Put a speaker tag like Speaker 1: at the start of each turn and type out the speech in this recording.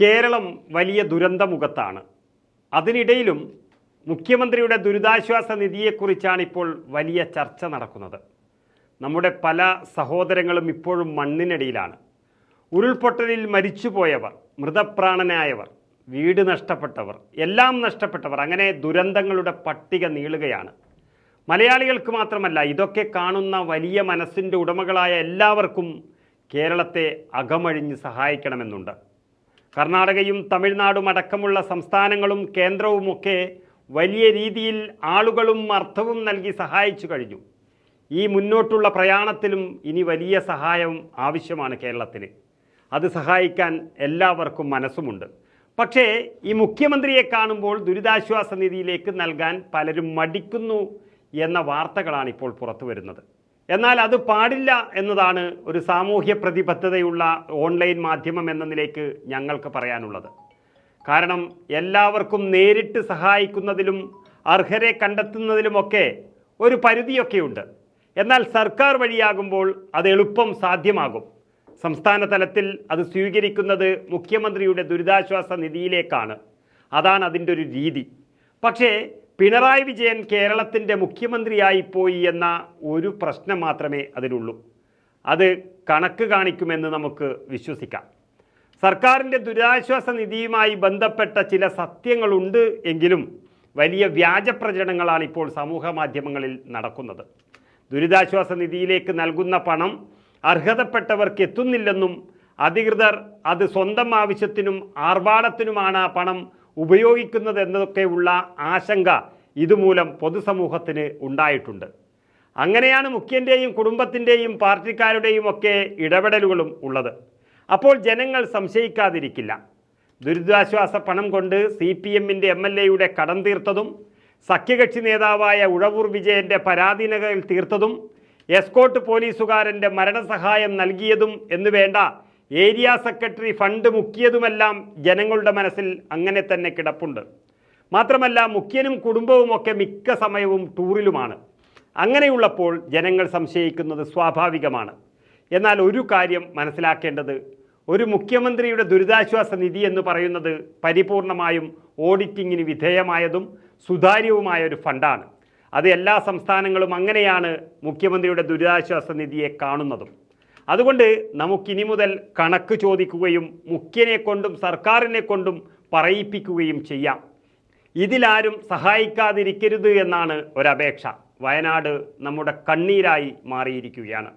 Speaker 1: കേരളം വലിയ ദുരന്തമുഖത്താണ്. അതിനിടയിലും മുഖ്യമന്ത്രിയുടെ ദുരിതാശ്വാസ നിധിയെക്കുറിച്ചാണ് ഇപ്പോൾ വലിയ ചർച്ച നടക്കുന്നത്. നമ്മുടെ പല സഹോദരങ്ങളും ഇപ്പോഴും മണ്ണിനടിയിലാണ്. ഉരുൾപൊട്ടലിൽ മരിച്ചുപോയവർ മൃതപ്രാണനായവർ വീട് നഷ്ടപ്പെട്ടവർ എല്ലാം നഷ്ടപ്പെട്ടവർ അങ്ങനെ ദുരന്തങ്ങളുടെ പട്ടിക നീളുകയാണ്. മലയാളികൾക്ക് മാത്രമല്ല ഇതൊക്കെ കാണുന്ന വലിയ മനസ്സിന്റെ ഉടമകളായ എല്ലാവർക്കും കേരളത്തെ അകമഴിഞ്ഞ് സഹായിക്കണമെന്നുണ്ട്. കർണാടകയും തമിഴ്നാടും അടക്കമുള്ള സംസ്ഥാനങ്ങളും കേന്ദ്രവുമൊക്കെ വലിയ രീതിയിൽ ആളുകളും അർത്ഥവും നൽകി സഹായിച്ചു കഴിഞ്ഞു. ഈ മുന്നോട്ടുള്ള പ്രയാണത്തിലും ഇനി വലിയ സഹായവും ആവശ്യമാണ് കേരളത്തിന്. അത് സഹായിക്കാൻ എല്ലാവർക്കും മനസ്സുമുണ്ട്. പക്ഷേ ഈ മുഖ്യമന്ത്രിയെ കാണുമ്പോൾ ദുരിതാശ്വാസ നിധിയിലേക്ക് നൽകാൻ പലരും മടിക്കുന്നു എന്ന വാർത്തകളാണ് ഇപ്പോൾ പുറത്തു വരുന്നത് എന്നാൽ അത് പാടില്ല എന്നതാണ് ഒരു സാമൂഹ്യ പ്രതിബദ്ധതയുള്ള ഓൺലൈൻ മാധ്യമം എന്ന നിലയ്ക്ക് ഞങ്ങൾക്ക് പറയാനുള്ളത്. കാരണം എല്ലാവർക്കും നേരിട്ട് സഹായിക്കുന്നതിലും അർഹരെ കണ്ടെത്തുന്നതിലുമൊക്കെ ഒരു പരിധിയൊക്കെയുണ്ട്. എന്നാൽ സർക്കാർ വഴിയാകുമ്പോൾ അത് എളുപ്പം സാധ്യമാകും. സംസ്ഥാന തലത്തിൽ അത് സ്വീകരിക്കുന്നത് മുഖ്യമന്ത്രിയുടെ ദുരിതാശ്വാസ നിധിയിലേക്കാണ്. അതാണ് അതിന്റെ ഒരു രീതി. പക്ഷേ പിണറായി വിജയൻ കേരളത്തിന്റെ മുഖ്യമന്ത്രിയായി പോയി എന്ന ഒരു പ്രശ്നം മാത്രമേ അതിലുള്ളൂ. അത് കണക്ക് കാണിക്കുമെന്ന് നമുക്ക് വിശ്വസിക്കാം. സർക്കാരിന്റെ ദുരിതാശ്വാസ നിധിയുമായി ബന്ധപ്പെട്ട ചില സത്യങ്ങളുണ്ട് എങ്കിലും വലിയ വ്യാജ പ്രചരണങ്ങളാണ് ഇപ്പോൾ സമൂഹ മാധ്യമങ്ങളിൽ നടക്കുന്നത്. ദുരിതാശ്വാസ നിധിയിലേക്ക് നൽകുന്ന പണം അർഹതപ്പെട്ടവർക്ക് എത്തുന്നില്ലെന്നും അധികൃതർ അത് സ്വന്തം ആവശ്യത്തിനും ആർഭാടത്തിനുമാണ് ആ പണം ഉപയോഗിക്കുന്നത് എന്നതൊക്കെയുള്ള ആശങ്ക ഇതുമൂലം പൊതുസമൂഹത്തിന് ഉണ്ടായിട്ടുണ്ട്. അങ്ങനെയാണ് മുഖ്യന്റെയും കുടുംബത്തിന്റെയും പാർട്ടിക്കാരുടെയും ഒക്കെ ഇടപെടലുകളും ഉള്ളത്. അപ്പോൾ ജനങ്ങൾ സംശയിക്കാതിരിക്കില്ല. ദുരിതാശ്വാസ പണം കൊണ്ട് സി പി എമ്മിന്റെ എം എൽ എയുടെ കടം തീർത്തതും സഖ്യകക്ഷി നേതാവായ ഉഴവൂർ വിജയന്റെ പരാധീനതകൾ തീർത്തതും എസ്കോട്ട് പോലീസുകാരന്റെ മരണസഹായം നൽകിയതും എന്ന് വേണ്ട ഏരിയ സെക്രട്ടറി ഫണ്ട് മുക്കിയതുമെല്ലാം ജനങ്ങളുടെ മനസ്സിൽ അങ്ങനെ തന്നെ കിടപ്പുണ്ട്. മാത്രമല്ല മുഖ്യനും കുടുംബവുമൊക്കെ മിക്ക സമയവും ടൂറിലുമാണ്. അങ്ങനെയുള്ളപ്പോൾ ജനങ്ങൾ സംശയിക്കുന്നത് സ്വാഭാവികമാണ്. എന്നാൽ ഒരു കാര്യം മനസ്സിലാക്കേണ്ടത് ഒരു മുഖ്യമന്ത്രിയുടെ ദുരിതാശ്വാസ നിധി എന്ന് പറയുന്നത് പരിപൂർണമായും ഓഡിറ്റിങ്ങിന് വിധേയമായതും സുതാര്യവുമായ ഒരു ഫണ്ടാണ്. അത് എല്ലാ സംസ്ഥാനങ്ങളും അങ്ങനെയാണ് മുഖ്യമന്ത്രിയുടെ ദുരിതാശ്വാസ നിധിയെ കാണുന്നതും. അതുകൊണ്ട് നമുക്കിനി മുതൽ കണക്ക് ചോദിക്കുകയും മുഖ്യനെ കൊണ്ടും സർക്കാരിനെ കൊണ്ടും പറയിപ്പിക്കുകയും ചെയ്യാം. ഇതിലാരും സഹായിക്കാതിരിക്കരുത് എന്നാണ് ഒരപേക്ഷ. വയനാട് നമ്മുടെ കണ്ണീരായി മാറിയിരിക്കുകയാണ്.